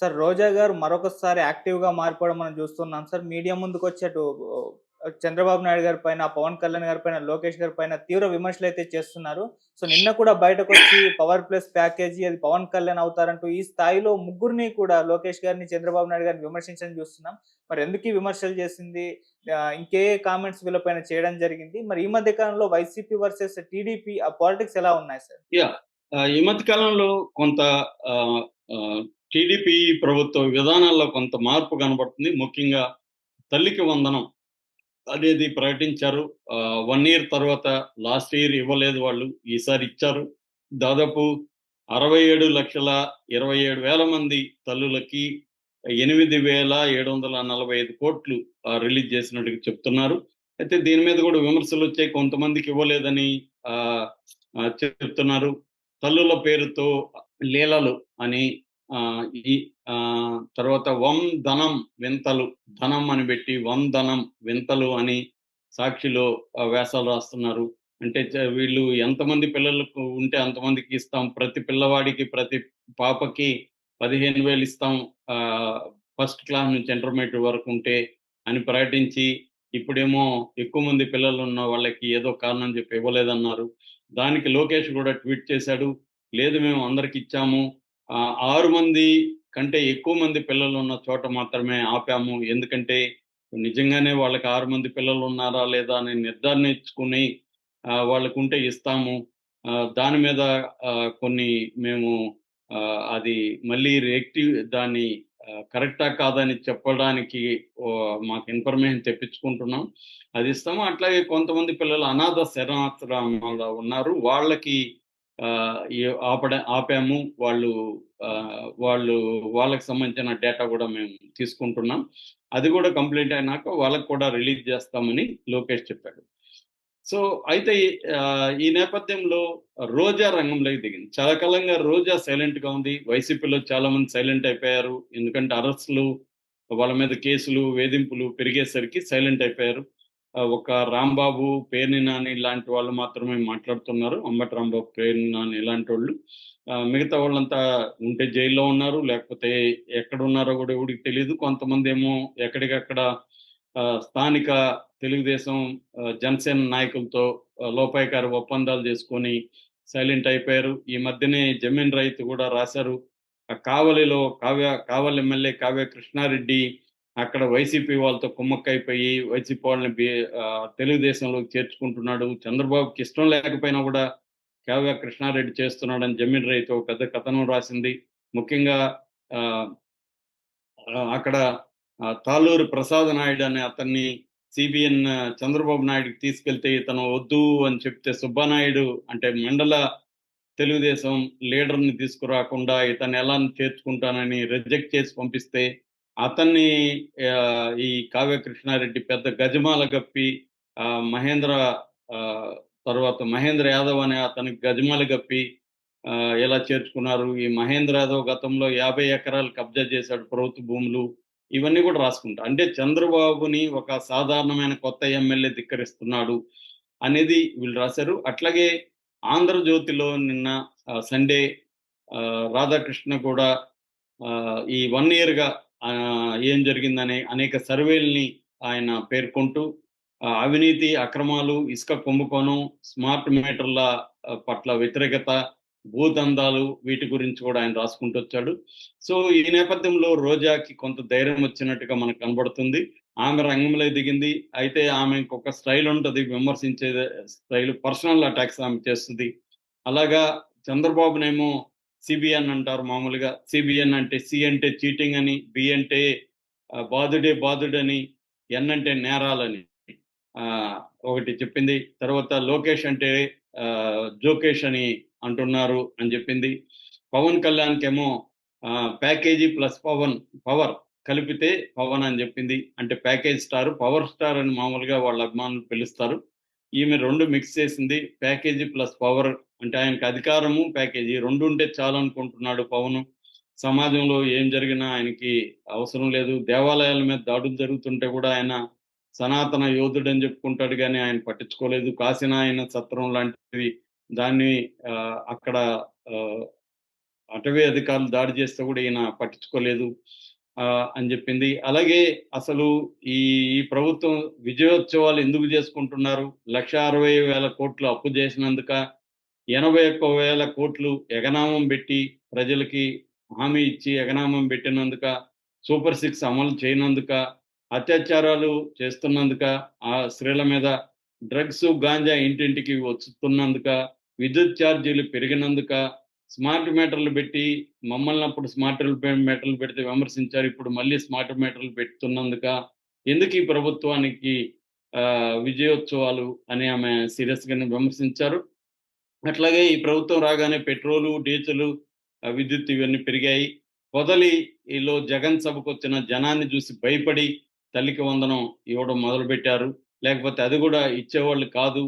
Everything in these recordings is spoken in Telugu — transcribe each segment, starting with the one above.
సార్ రోజా గారు మరొకసారి యాక్టివ్‌గా మారిపోవడం మనం చూస్తున్నాం సార్. మీడియా ముందుకొచ్చి అటు చంద్రబాబు నాయుడు గారి పైన, పవన్ కళ్యాణ్ గారి పైన, లోకేష్ గారి పైన తీవ్ర విమర్శలు అయితే చేస్తున్నారు. సో నిన్న కూడా బయటకు వచ్చి పవర్ ప్లస్ ప్యాకేజీ అది పవన్ కళ్యాణ్ అవుతారంటూ ఈ స్థాయిలో ముగ్గురిని కూడా లోకేష్ గారిని, చంద్రబాబు నాయుడు గారిని విమర్శించడం చూస్తున్నాం. మరి ఎందుకు ఈ విమర్శలు చేసింది? ఇంకే కామెంట్స్ వీళ్ళపైన చేయడం జరిగింది. మరి ఈ మధ్య కాలంలో వైసీపీ వర్సెస్ టీడీపీ ఆ పాలిటిక్స్ ఎలా ఉన్నాయి సార్? ఈ మధ్య కాలంలో కొంత టీడీపీ ప్రభుత్వం విధానాల్లో కొంత మార్పు కనబడుతుంది. ముఖ్యంగా తల్లికి వందనం అనేది ప్రకటించారు. వన్ ఇయర్ తర్వాత లాస్ట్ ఇయర్ ఇవ్వలేదు వాళ్ళు. ఈసారి ఇచ్చారు. దాదాపు 67,27,000 మంది తల్లులకి 8,745 కోట్లు రిలీజ్ చేసినట్టుగా చెప్తున్నారు. అయితే దీని మీద కూడా విమర్శలు వచ్చాయి కొంతమందికి ఇవ్వలేదని చెప్తున్నారు. తల్లుల పేరుతో లీలలు అని ఈ తర్వాత వం ధనం వింతలు ధనం అని పెట్టి వందనం వింతలు అని సాక్షిలో వేసాలు వ్యాసాలు రాస్తున్నారు. అంటే వీళ్ళు ఎంతమంది పిల్లలకు ఉంటే అంతమందికి ఇస్తాం. ప్రతి పిల్లవాడికి, ప్రతి పాపకి 15,000 ఇస్తాం. ఫస్ట్ క్లాస్ నుంచి ఇంటర్మీడియట్ వరకు ఉంటే అని ప్రకటించి, ఇప్పుడేమో ఎక్కువ మంది పిల్లలు ఉన్న వాళ్ళకి ఏదో కారణం చెప్పి ఇవ్వలేదన్నారు. దానికి లోకేష్ కూడా ట్వీట్ చేశాడు. లేదు మేము అందరికి ఇచ్చాము. ఆరు మంది కంటే ఎక్కువ మంది పిల్లలు ఉన్న చోట మాత్రమే ఆపాము. ఎందుకంటే నిజంగానే వాళ్ళకి ఆరు మంది పిల్లలు ఉన్నారా లేదా అని నిర్ధారించుకుని వాళ్ళకు వాళ్ళకుంటే ఇస్తాము. దాని మీద కొన్ని మేము అది మళ్ళీ రియాక్టివ్ దాన్ని కరెక్టా కాదని చెప్పడానికి మాకు ఇన్ఫర్మేషన్ తెప్పించుకుంటున్నాం. అది ఇస్తాము. అట్లాగే కొంతమంది పిల్లలు అనాథ శరణాశ్రమాల్లో ఉన్నారు. వాళ్ళకి ఆపడ ఆపాము. వాళ్ళు వాళ్ళు వాళ్ళకి సంబంధించిన డేటా కూడా మేము తీసుకుంటున్నాం. అది కూడా కంప్లీట్ అయినాక వాళ్ళకి కూడా రిలీజ్ చేస్తామని లోకేష్ చెప్పాడు. సో అయితే ఈ నేపథ్యంలో రోజా రంగంలోకి దిగింది. చాలా కాలంగా రోజా సైలెంట్‌గా ఉంది. వైసీపీలో చాలా మంది సైలెంట్ అయిపోయారు. ఎందుకంటే అరెస్ట్‌లు, వాళ్ళ మీద కేసులు, వేధింపులు పెరిగేసరికి సైలెంట్ అయిపోయారు. ఒక రాంబాబు, పేర్ని నాని ఇలాంటి వాళ్ళు మాత్రమే మాట్లాడుతున్నారు. అంబటి రాంబాబు, పేర్ని నాని ఇలాంటి వాళ్ళు మిగతా వాళ్ళంతా ఉంటే జైల్లో ఉన్నారు. లేకపోతే ఎక్కడ ఉన్నారో కూడా ఎవడికి కొంతమంది కొంతమందేమో ఎక్కడికక్కడ స్థానిక తెలుగుదేశం, జనసేన నాయకులతో లోపాయకారి ఒప్పందాలు చేసుకొని సైలెంట్ అయిపోయారు. ఈ మధ్యనే జమీన్ రైతు కూడా రాశారు. కావలిలో కావ్య కావలి ఎమ్మెల్యే కావ్య కృష్ణారెడ్డి అక్కడ వైసీపీ వాళ్ళతో కుమ్మక్కైపోయి వైసీపీ వాళ్ళని బి తెలుగుదేశంలోకి చేర్చుకుంటున్నాడు. చంద్రబాబుకి ఇష్టం లేకపోయినా కూడా కేవగా కృష్ణారెడ్డి చేస్తున్నాడని జమీన్ రైతు ఒక పెద్ద కథనం రాసింది. ముఖ్యంగా అక్కడ తాలూరు ప్రసాద ప్రసాద్ నాయుడు అనే అతన్ని సిబిఎన్ చంద్రబాబు నాయుడుకి తీసుకెళ్తే ఇతను వద్దు అని చెప్తే సుబ్బానాయుడు అంటే మండల తెలుగుదేశం లీడర్‌ని తీసుకురాకుండా ఇతను ఎలా చేర్చుకుంటానని రిజెక్ట్ చేసి పంపిస్తే అతన్ని ఈ కావ్య కృష్ణారెడ్డి పెద్ద గజమాల గప్పి మహేంద్ర తర్వాత మహేంద్ర యాదవ్ అనే అతనికి గజమాల గప్పి ఎలా చేర్చుకున్నారు. ఈ మహేంద్ర యాదవ్ గతంలో 50 ఎకరాలు కబ్జా చేశాడు ప్రభుత్వ భూములు. ఇవన్నీ కూడా రాసుకుంటా. అంటే చంద్రబాబుని ఒక సాధారణమైన కొత్త ఎమ్మెల్యే ధిక్కరిస్తున్నాడు అనేది వీళ్ళు రాశారు. అట్లాగే ఆంధ్రజ్యోతిలో నిన్న సండే రాధాకృష్ణ కూడా ఈ వన్ ఇయర్‌గా ఏం జరిగిందనే అనేక సర్వేల్ని ఆయన పేర్కొంటూ అవినీతి, అక్రమాలు, ఇసుక కుంభకోణం, స్మార్ట్ మీటర్ల పట్ల వ్యతిరేకత, భూదందాలు వీటి గురించి కూడా ఆయన రాసుకుంటూ వచ్చాడు. సో ఈ నేపథ్యంలో రోజాకి కొంత ధైర్యం వచ్చినట్టుగా మనకు కనబడుతుంది. ఆమె రంగంలో దిగింది. అయితే ఆమెకు ఒక స్టైల్ ఉంటుంది విమర్శించే స్టైల్ పర్సనల్ అటాక్స్ ఆమె చేస్తుంది అలాగా చంద్రబాబునేమో సిబిఎన్ అంటారు మామూలుగా. సిబిఎన్ అంటే సి అంటే చీటింగ్ అని, బి అంటే ఆహ్, బాధుడే బాధుడని, ఎన్ అంటే నేరాలని ఒకటి చెప్పింది. తర్వాత లోకేష్ అంటే జోకేష్ అని అంటున్నారు అని చెప్పింది. పవన్ కళ్యాణ్‌కేమో ఆహ్, ప్యాకేజీ ప్లస్ పవన్ పవర్ కలిపితే పవన్ అని చెప్పింది. అంటే ప్యాకేజ్ స్టార్, పవర్ స్టార్ అని మామూలుగా వాళ్ళ అభిమానులు పిలుస్తారు. ఈమె రెండు మిక్స్ చేసింది. ప్యాకేజీ ప్లస్ పవర్ అంటే ఆయనకి అధికారము, ప్యాకేజీ రెండు ఉంటే చాలనుకుంటున్నాడు పవను. సమాజంలో ఏం జరిగినా ఆయనకి అవసరం లేదు. దేవాలయాల మీద దాడులు జరుగుతుంటే కూడా ఆయన సనాతన యోధుడని చెప్పుకుంటాడు కానీ ఆయన పట్టించుకోలేదు. కాశీనాయన సత్రం లాంటివి దాన్ని అక్కడ అటవీ అధికారులు దాడి చేస్తే కూడా ఈయన పట్టించుకోలేదు అని చెప్పింది. అలాగే అసలు ఈ ఈ ప్రభుత్వం విజయోత్సవాలు ఎందుకు చేసుకుంటున్నారు? లక్ష అరవై వేల కోట్లు అప్పు చేసినందుక ఎనభై ఒక్క వేల కోట్లు ఎగనామం పెట్టి ప్రజలకి హామీ ఇచ్చి ఎగనామం పెట్టినందుక సూపర్ సిక్స్ అమలు చేయనందుక అత్యాచారాలు చేస్తున్నందుక ఆ స్త్రీల మీద డ్రగ్స్ గాంజా ఇంటింటికి వస్తున్నందుక విద్యుత్ ఛార్జీలు పెరిగినందుక స్మార్ట్ మీటర్లు పెట్టి మమ్మల్ని అప్పుడు స్మార్ట్ మీటర్లు పెడితే విమర్శించారు. ఇప్పుడు మళ్ళీ స్మార్ట్ మీటర్లు పెడుతున్నందుక ఎందుకు ఈ ప్రభుత్వానికి ఆ, విజయోత్సవాలు అని ఆమె సీరియస్గానే విమర్శించారు. అట్లాగే ఈ ప్రభుత్వం రాగానే పెట్రోలు డీజిల్ విద్యుత్ ఇవన్నీ పెరిగాయి. పొదలిలో జగన్ సభకు వచ్చిన జనాన్ని చూసి భయపడి తల్లికి వందనం ఇవ్వడం మొదలు పెట్టారు లేకపోతే అది కూడా ఇచ్చేవాళ్ళు కాదు.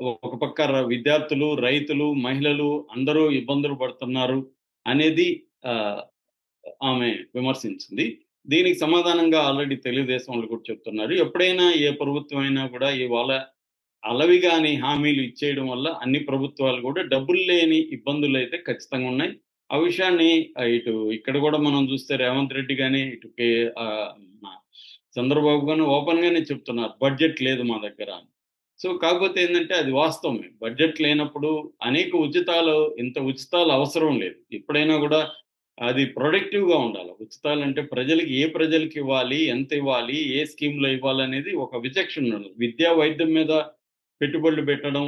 ఒక పక్క విద్యార్థులు రైతులు మహిళలు అందరూ ఇబ్బందులు పడుతున్నారు అనేది ఆ, ఆమె విమర్శించింది. దీనికి సమాధానంగా ఆల్రెడీ తెలుగుదేశం వాళ్ళు కూడా చెప్తున్నారు. ఎప్పుడైనా ఏ ప్రభుత్వం అయినా కూడా ఇవాళ అలవిగాని హామీలు ఇచ్చేయడం వల్ల అన్ని ప్రభుత్వాలు కూడా డబ్బులు లేని ఇబ్బందులు అయితే ఖచ్చితంగా ఉన్నాయి. ఆ విషయాన్ని ఇటు ఇక్కడ కూడా మనం చూస్తే రేవంత్ రెడ్డి కానీ ఇటు కే- ఆ, చంద్రబాబు కానీ ఓపెన్ గానే చెప్తున్నారు. బడ్జెట్ లేదు మా దగ్గర అని. సో కాకపోతే ఏంటంటే అది వాస్తవమే బడ్జెట్ లేనప్పుడు అనేక ఉచితాలు ఇంత ఉచితాలు అవసరం లేదు. ఎప్పుడైనా కూడా అది ప్రొడక్టివ్గా ఉండాలి. ఉచితాలు అంటే ప్రజలకి ఏ ప్రజలకి ఇవ్వాలి ఎంత ఇవ్వాలి ఏ స్కీమ్లో ఇవ్వాలి అనేది ఒక విచక్షణ ఉండాలి. విద్యా వైద్యం మీద పెట్టుబడులు పెట్టడం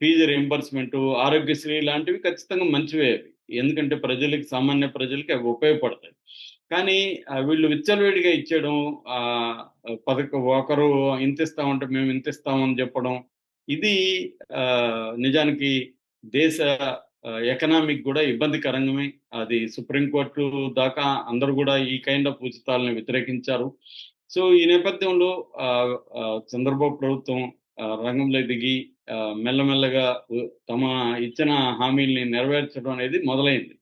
ఫీజు రీంబర్స్మెంట్ ఆరోగ్యశ్రీ లాంటివి ఖచ్చితంగా మంచివే ఎందుకంటే ప్రజలకి సామాన్య ప్రజలకి అవి ఉపయోగపడతాయి. కానీ వీళ్ళు విచ్చలవిడిగా ఇచ్చేయడం ఆ ఒకరు ఇంత ఇస్తామంటే మేము ఇంత ఇస్తామని చెప్పడం ఇది ఆ, నిజానికి దేశ ఎకనామిక్ కూడా ఇబ్బందికరంగా అది సుప్రీంకోర్టు దాకా అందరూ కూడా ఈ కైండ్ ఆఫ్ ఉచితాలను వ్యతిరేకించారు. సో ఈ నేపథ్యంలో ఆ, చంద్రబాబు ప్రభుత్వం రంగంలో దిగి మెల్లమెల్లగా తమ ఇచ్చిన హామీల్ని నెరవేర్చడం అనేది మొదలైంది.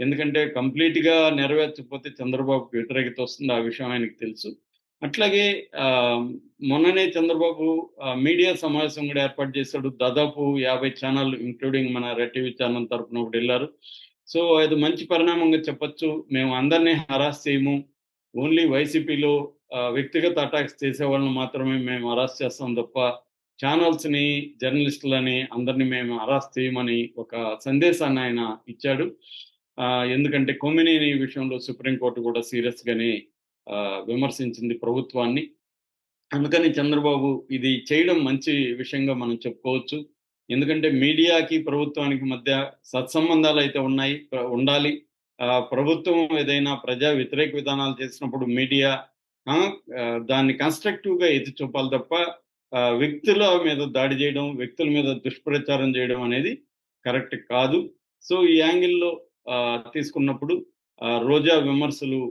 ఎందుకంటే కంప్లీట్గా నెరవేర్చకపోతే చంద్రబాబుకి వ్యతిరేకత వస్తుంది. ఆ విషయం ఆయనకి తెలుసు. అట్లాగే మొన్ననే చంద్రబాబు మీడియా సమావేశం కూడా ఏర్పాటు చేశాడు. దాదాపు యాభై ఛానల్ ఇంక్లూడింగ్ మన రెడ్ టీవీ ఛానల్ తరపున ఒకటి వెళ్ళారు. సో అది మంచి పరిణామంగా చెప్పొచ్చు. మేము అందరినీ హరాస్ చేయము. ఓన్లీ వైసీపీలో వ్యక్తిగత అటాక్స్ చేసే వాళ్ళని మాత్రమే మేము అరాస్ట్ చేస్తాం తప్ప ఛానల్స్ని జర్నలిస్టులని అందరినీ మేము అరాస్ట్ చేయమని ఒక సందేశాన్ని ఆయన ఇచ్చాడు. ఎందుకంటే కొమ్మినేని విషయంలో సుప్రీంకోర్టు కూడా సీరియస్గానే ఆ, విమర్శించింది ప్రభుత్వాన్ని. అందుకని చంద్రబాబు ఇది చేయడం మంచి విషయంగా మనం చెప్పుకోవచ్చు. ఎందుకంటే మీడియాకి ప్రభుత్వానికి మధ్య సత్సంబంధాలు అయితే ఉన్నాయి. ఉండాలి. ఆ, ప్రభుత్వం ఏదైనా ప్రజా వ్యతిరేక విధానాలు చేసినప్పుడు మీడియా దాన్ని కన్స్ట్రక్టివ్గా ఎత్తి చూపాలి తప్ప ఆ, వ్యక్తుల మీద దాడి చేయడం వ్యక్తుల మీద దుష్ప్రచారం చేయడం అనేది కరెక్ట్ కాదు. సో ఈ యాంగిల్లో తీసుకున్నప్పుడు ఆ, రోజా విమర్శలు